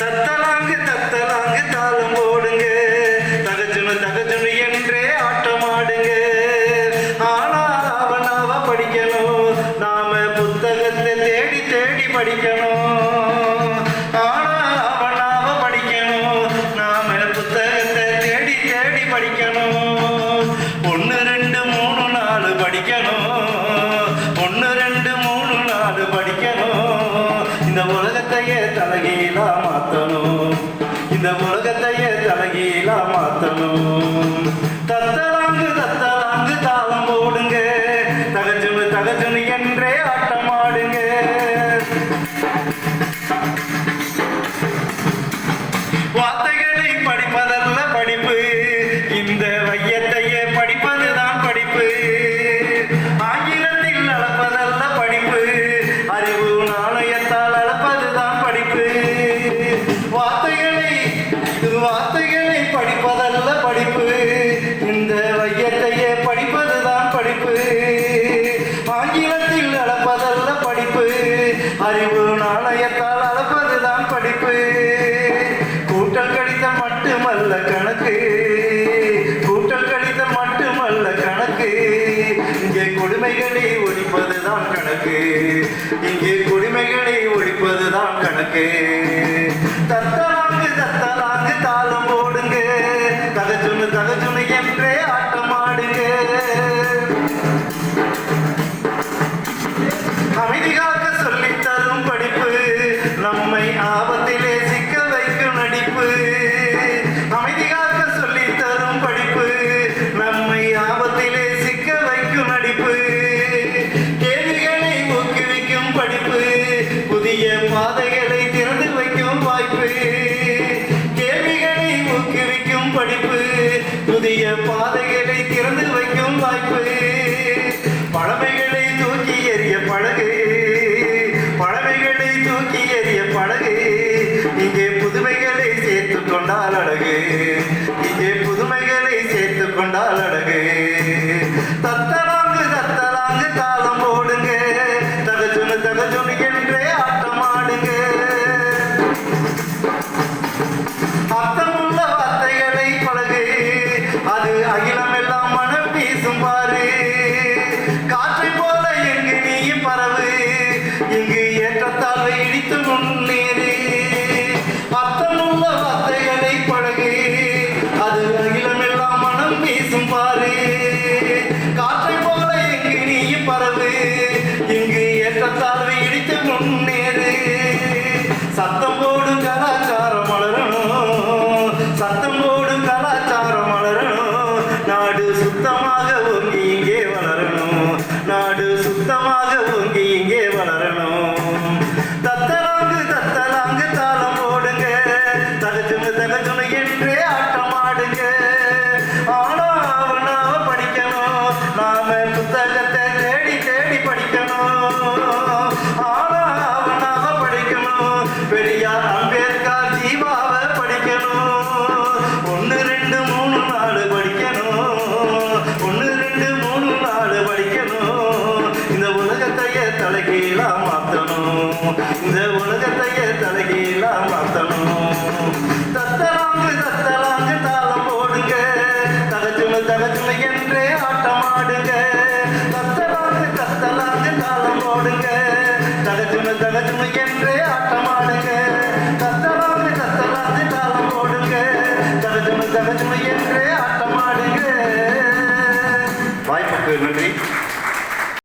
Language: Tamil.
தத்தலாங்கு தத்தலாங்கு தாளம் போடுங்க. தகச்சுனு தகச்சுனு என்றே ஆட்டம் ஆடுங்க. ஆனா அவனாவ படிக்கணும். நாம புத்தகத்தை தேடி தேடி படிக்கணும். ஆனா அவனாவ படிக்கணும். நாம புத்தகத்தை தேடி தேடி படிக்கணும். ஒன்று ரெண்டு மூணு நாலு படிக்கணும். உலகத்தையே தலகீழா மாத்தணும். இந்த உலகத்தையே தலகீழா மாத்தணும். தத்தலாங்கு தத்தலாங்கு தாளம் போடுங்க. தகச்சுனு தகச்சுனு என்றே ஆட்டம் ஆடுங்க. வார்த்தை படிப்பதல்ல படிப்பு. இந்த வையத்தையே படிப்பதுதான் படிப்பு. ஆங்கிலத்தில் அளப்பதல்ல படிப்பு. அறிவு நாணயத்தால் அளப்பதுதான் படிப்பு. கூட்டல் கடிதம் மட்டுமல்ல கணக்கு. கூட்டல் கடிதம் மட்டுமல்ல கணக்கு. இங்கே கொடுமைகளை ஒழிப்பதுதான் கணக்கு. இங்கே கொடுமைகளை ஒழிப்பதுதான் கணக்கு. தத்தம் தகச்சுனு தகச்சுனு என்றே ஆட்டமாடுங்க அமைதி காத்து புதிய பாதைகளை திறந்து வைக்கும் வாய்ப்பு. பழமைகளை தூக்கி எறிய பழகு. பழமைகளை தூக்கி எறிய பழகு. இங்கே புதுமைகளை சேர்த்து கொண்டால் அழகு. இங்கே புதுமைகளை சேர்த்து கொண்டால் அழகு. தத்தன அகிலம் எல்லாம் மனம் வீசும் பாரு. காற்றை போல எங்கு நீ பரவு. இங்கு ஏற்றத்தாழ்வை இடித்து முன்னேறு அர்த்தமுள்ள வார்த்தைகளை பழகு. அது அகிலம் எல்லாம் மனம் வீசும் பாரு. காற்றை போல எங்கு நீ பரவு. இங்கு ஏற்றத்தாழ்வை இடித்து முன்னேறு சத்தம் 나오니 உலகத்தையே தலைகீழா